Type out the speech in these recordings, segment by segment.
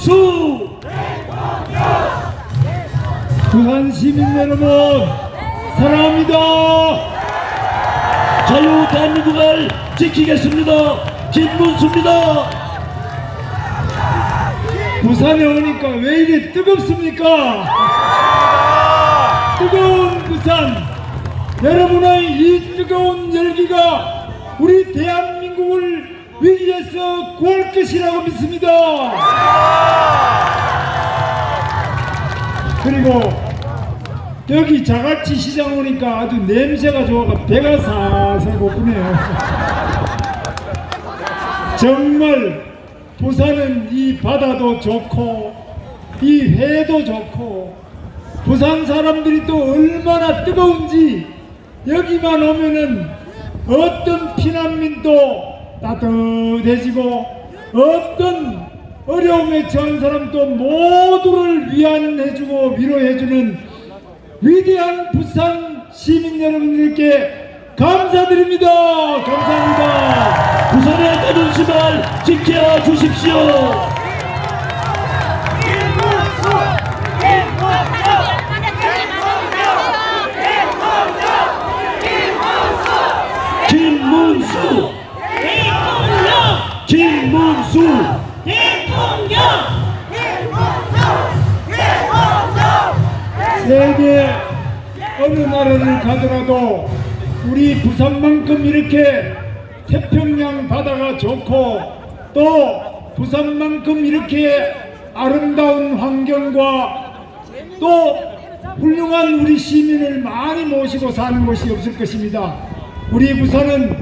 김문수 부산 시민 여러분 사랑합니다. 자유 대한민국을 지키겠습니다. 김문수입니다. 부산에 오니까 왜 이리 뜨겁습니까? 뜨거운 부산 여러분의 이 뜨거운 열기가 우리 대한민국을 위기에서 구할 것이라고 믿습니다. 그리고 여기 자갈치 시장 오니까 아주 냄새가 좋아가 배가 살살 고프네요. 정말 부산은 이 바다도 좋고 이 회도 좋고 부산 사람들이 또 얼마나 뜨거운지 여기만 오면은 어떤 피난민도 따뜻해지고 어떤 어려움에 처한 사람도 모두를 위안해주고 위로해주는 위대한 부산 시민 여러분들께 감사드립니다. 감사합니다. 부산의 자존심을 지켜 주십시오. 김문수 김문수 세계 어느 나라를 가더라도 우리 부산만큼 이렇게 태평양 바다가 좋고 또 부산만큼 이렇게 아름다운 환경과 또 훌륭한 우리 시민을 많이 모시고 사는 곳이 없을 것입니다. 우리 부산은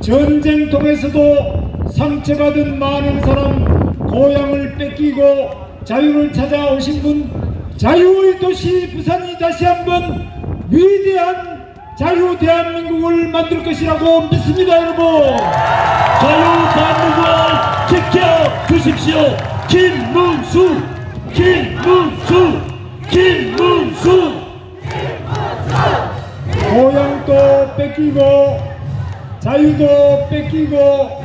전쟁통에서도 상처받은 많은 사람 고향을 뺏기고 자유를 찾아오신 분 자유의 도시 부산이 다시 한번 위대한 자유 대한민국을 만들 것이라고 믿습니다 여러분 자유 대한민국을 지켜 주십시오. 김문수 김문수 김문수 고향도 뺏기고 자유도 뺏기고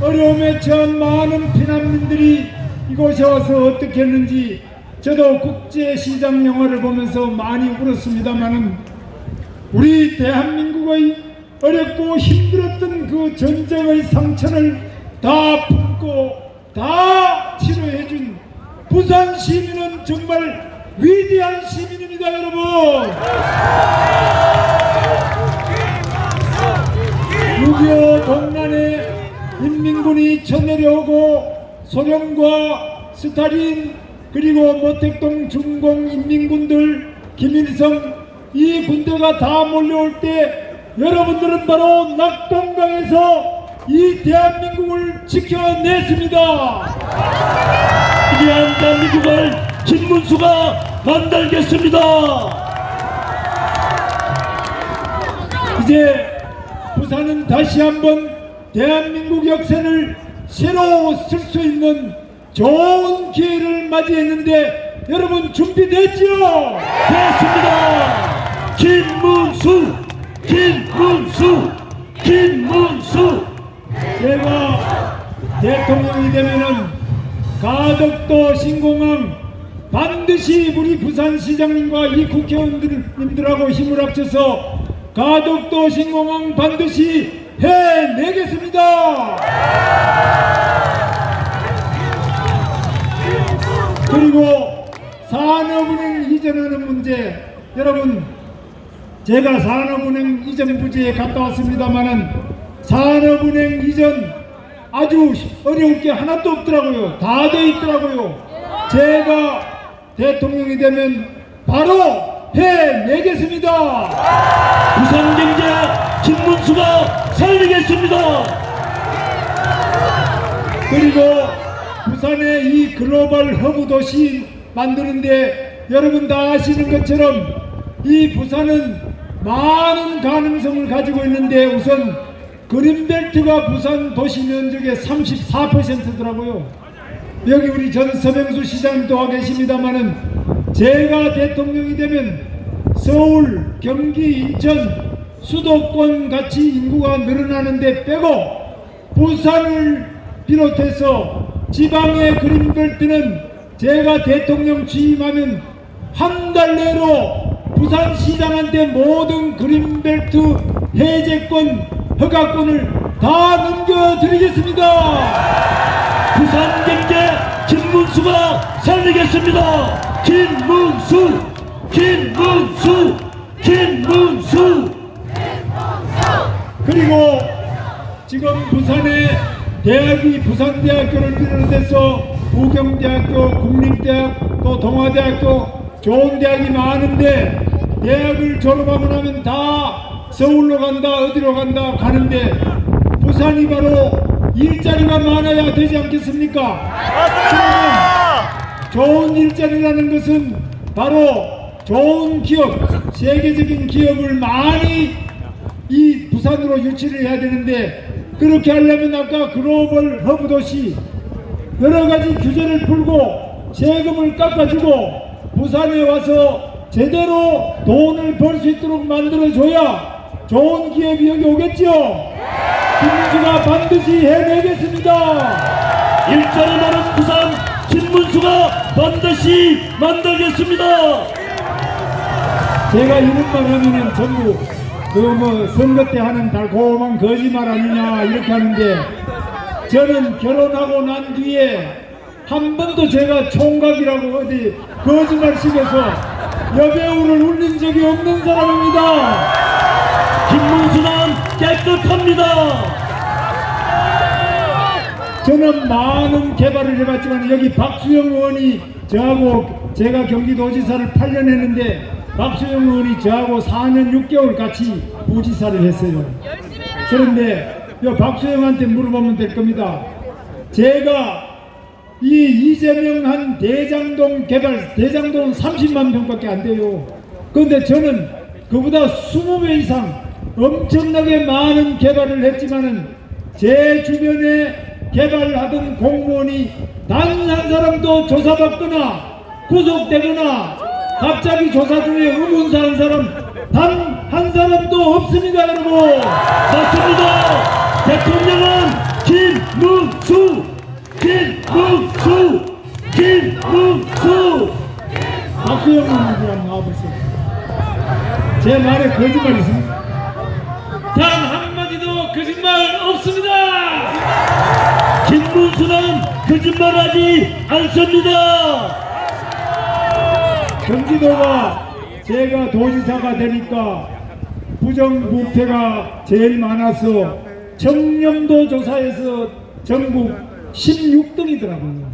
어려움에 처한 많은 피난민들이 이곳에 와서 어떻게 했는지 저도 국제시장 영화를 보면서 많이 울었습니다마는 우리 대한민국의 어렵고 힘들었던 그 전쟁의 상처를 다 품고 다 치료해준 부산 시민은 정말 위대한 시민입니다 여러분 인민군이 쳐내려오고 소련과 스탈린 그리고 모택동 중공 인민군들 김일성 이 군대가 다 몰려올 때 여러분들은 바로 낙동강에서 이 대한민국을 지켜냈습니다. 대한민국을 김문수가 만들겠습니다. 이제 부산은 다시 한번 대한민국 역사를 새로 쓸 수 있는 좋은 기회를 맞이했는데 여러분 준비됐죠? 됐습니다. 김문수 김문수 김문수 제가 대통령이 되면은 가덕도 신공항 반드시 우리 부산시장님과 이 국회의원님들하고 힘을 합쳐서 가덕도 신공항 반드시 해내겠습니다. 그리고 산업은행 이전하는 문제. 여러분 제가 산업은행 이전 부지에 갔다 왔습니다마는 산업은행 이전 아주 어려울 게 하나도 없더라고요. 다 돼 있더라고요. 제가 대통령이 되면 바로 해내겠습니다. 부산 경제 김문수가 살리겠습니다. 그리고 부산의 이 글로벌 허브 도시 만드는데 여러분 다 아시는 것처럼 이 부산은 많은 가능성을 가지고 있는데 우선 그린벨트가 부산 도시 면적의 34%더라고요. 여기 우리 전 서병수 시장도 와 계십니다만은 제가 대통령이 되면 서울, 경기, 인천, 수도권 같이 인구가 늘어나는데 빼고 부산을 비롯해서 지방의 그린벨트는 제가 대통령 취임하면 한 달 내로 부산시장한테 모든 그린벨트 해제권 허가권을 다 넘겨드리겠습니다. 부산 경제 김문수가 살리겠습니다. 김문수, 김문수, 김문수. 그리고 지금 부산에 대학이 부산대학교를 비롯해서 부경대학교, 국립대학, 또 동아대학교 좋은 대학이 많은데 대학을 졸업하고 나면 다 서울로 간다 어디로 간다 가는데 부산이 바로 일자리가 많아야 되지 않겠습니까? 좋은 일자리라는 것은 바로 좋은 기업, 세계적인 기업을 많이 이 부산으로 유치를 해야 되는데 그렇게 하려면 아까 글로벌 허브 도시 여러 가지 규제를 풀고 세금을 깎아주고 부산에 와서 제대로 돈을 벌 수 있도록 만들어줘야 좋은 기업이 여기 오겠죠. 김문수가 반드시 해내겠습니다. 일자리 많은 부산 김문수가 반드시 만들겠습니다. 제가 이런 말 하면은 전부 그뭐 선거 때 하는 달콤한 거짓말 아니냐 이렇게 하는데 저는 결혼하고 난 뒤에 한 번도 제가 총각이라고 어디 거짓말 식에서 여배우를 울린 적이 없는 사람입니다. 김문수는 깨끗합니다. 저는 많은 개발을 해봤지만 여기 박수영 의원이 저하고 제가 경기도지사를 8년 했는데 박수영 의원이 저하고 4년 6개월 같이 부지사를 했어요. 그런데 요 박수영한테 물어보면 될 겁니다. 제가 이 이재명 한 대장동 개발 대장동 30만 평밖에 안 돼요. 그런데 저는 그보다 20배 이상 엄청나게 많은 개발을 했지만은 제 주변에 개발하던 공무원이 단 한 사람도 조사받거나 구속되거나 갑자기 조사 중에 의문사한 사람 단 한 사람도 없습니다 여러분 맞습니다. 대통령은 김문수, 김문수, 김문수. 박수영 의원이랑 나와보세요 제 말에 거짓말 있습니까? 단 한마디도 거짓말 없습니다. 김문수는 거짓말하지 않습니다. 경기도가 제가 도지사가 되니까 부정부패가 제일 많아서 청렴도 조사에서 전국 16등이더라고요.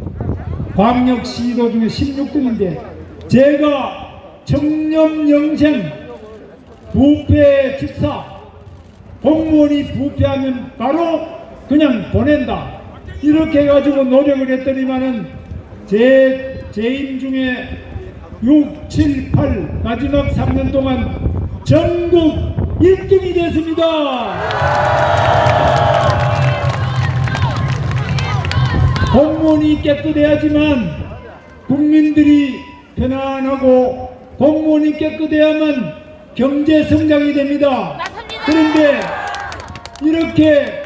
광역시도 중에 16등인데 제가 청렴 영생 부패 직사 공무원이 부패하면 바로 그냥 보낸다. 이렇게 해가지고 노력을 했더니만은 제 재임 중에 6, 7, 8 마지막 3년 동안 전국 1등이 됐습니다. 공무원이 깨끗해야지만 국민들이 편안하고 공무원이 깨끗해야만 경제 성장이 됩니다. 그런데 이렇게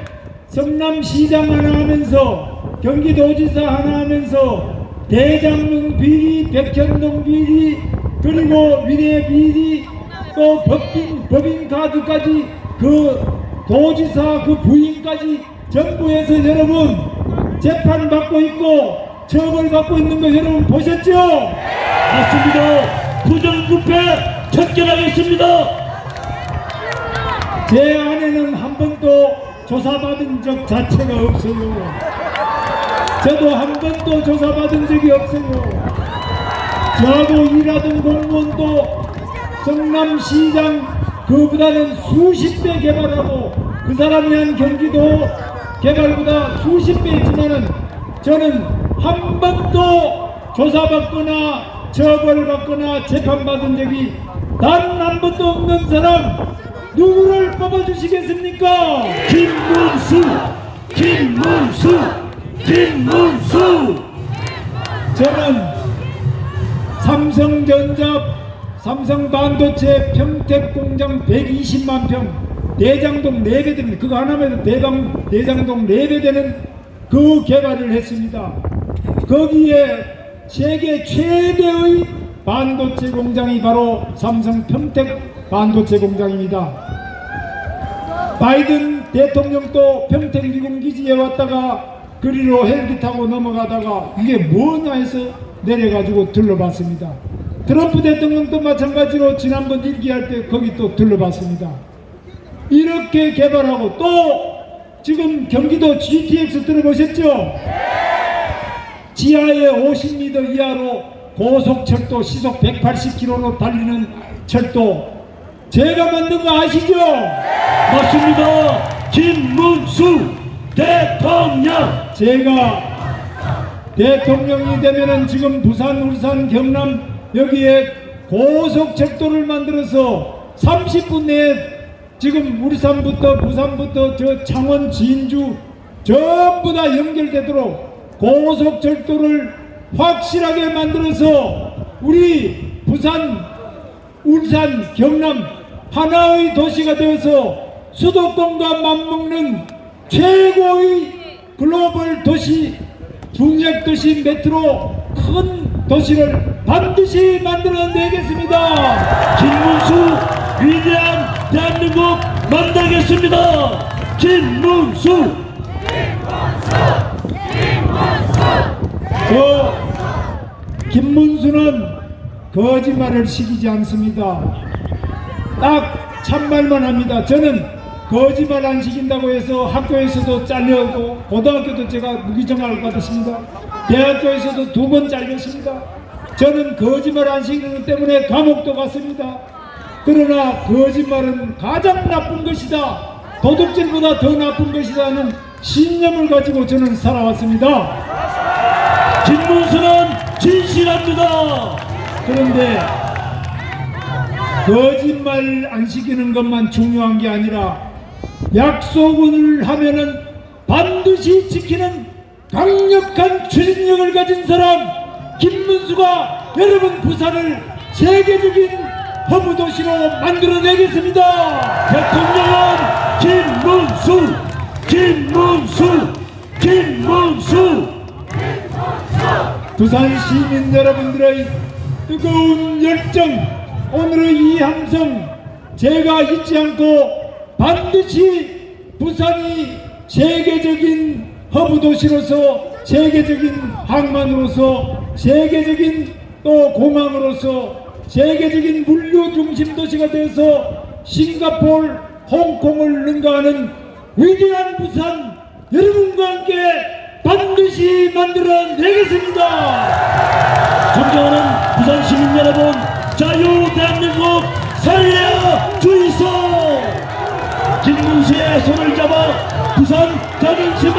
성남시장 하나 하면서 경기도지사 하나 하면서 대장동 비리, 백현동 비리, 그리고 위례 비리, 또 법인, 법인 카드까지 그 도지사 그 부인까지 전부 해서 여러분 재판받고 있고 처벌받고 있는 거 여러분 보셨죠? 맞습니다. 부정부패 척결하겠습니다. 제 아내는 한 번도 조사받은 적 자체가 없어요. 저도 한 번도 조사받은 적이 없어요. 저도 일하던 공무원도 성남시장 그보다는 수십 배 개발하고 그 사람이 한 경기도 개발보다 수십 배 있지만은 저는 한 번도 조사받거나 처벌받거나 재판받은 적이 단 한 번도 없는 사람 누구를 뽑아주시겠습니까? 김문수, 김문수, 김문수. 저는 삼성전자, 삼성반도체 평택공장 120만 평, 대장동 4배 되는, 그거 하나면 대장, 대장동 4배 되는 그 개발을 했습니다. 거기에 세계 최대의 반도체 공장이 바로 삼성 평택 반도체 공장입니다. 바이든 대통령도 평택 미군 기지에 왔다가 그리로 헬기 타고 넘어가다가 이게 뭐냐 해서 내려가지고 둘러봤습니다. 트럼프 대통령도 마찬가지로 지난번 일기할 때 거기 또 둘러봤습니다. 이렇게 개발하고 또 지금 경기도 GTX 들어보셨죠? 지하에 50m 이하로 고속철도 시속 180km로 달리는 철도 제가 만든 거 아시죠? 맞습니다. 김문수 대통령. 제가 대통령이 되면은 지금 부산, 울산, 경남 여기에 고속철도를 만들어서 30분 내에 지금 울산부터 부산부터 저 창원, 진주 전부 다 연결되도록 고속철도를 확실하게 만들어서 우리 부산, 울산, 경남 하나의 도시가 되어서 수도권과 맞먹는 최고의 글로벌 도시, 중력 도시 메트로 큰 도시를 반드시 만들어 내겠습니다. 김문수 위대한 대한민국 만들겠습니다. 김문수. 저 김문수는 거짓말을 시키지 않습니다. 딱 참말만 합니다. 저는 거짓말 안 시킨다고 해서 학교에서도 잘려고 고등학교도 제가 무기정학을 받았습니다. 대학교에서도 두 번 잘렸습니다. 저는 거짓말 안 시키는 것 때문에 감옥도 갔습니다. 그러나 거짓말은 가장 나쁜 것이다. 도둑질보다 더 나쁜 것이다 는 신념을 가지고 저는 살아왔습니다. 김문수는 진실합니다. 그런데 거짓말 안 시키는 것만 중요한 게 아니라 약속을 하면은 반드시 지키는 강력한 추진력을 가진 사람 김문수가 여러분 부산을 세계적인 허브 도시로 만들어내겠습니다. 대통령은 김문수. 김문수. 김문수. 부산 시민 여러분들의 뜨거운 열정, 오늘의 이 함성 제가 잊지 않고 반드시 부산이 세계적인 허브 도시로서 세계적인 항만으로서 세계적인 또 공항으로서 세계적인 물류 중심 도시가 되어서 싱가폴, 홍콩을 능가하는 위대한 부산 여러분과 함께 반드시 만들어내겠습니다. 존경하는 부산 시민 여러분, 자유 대한민국 살려 주이소! 김문수의 손을 잡아 부산 자존심을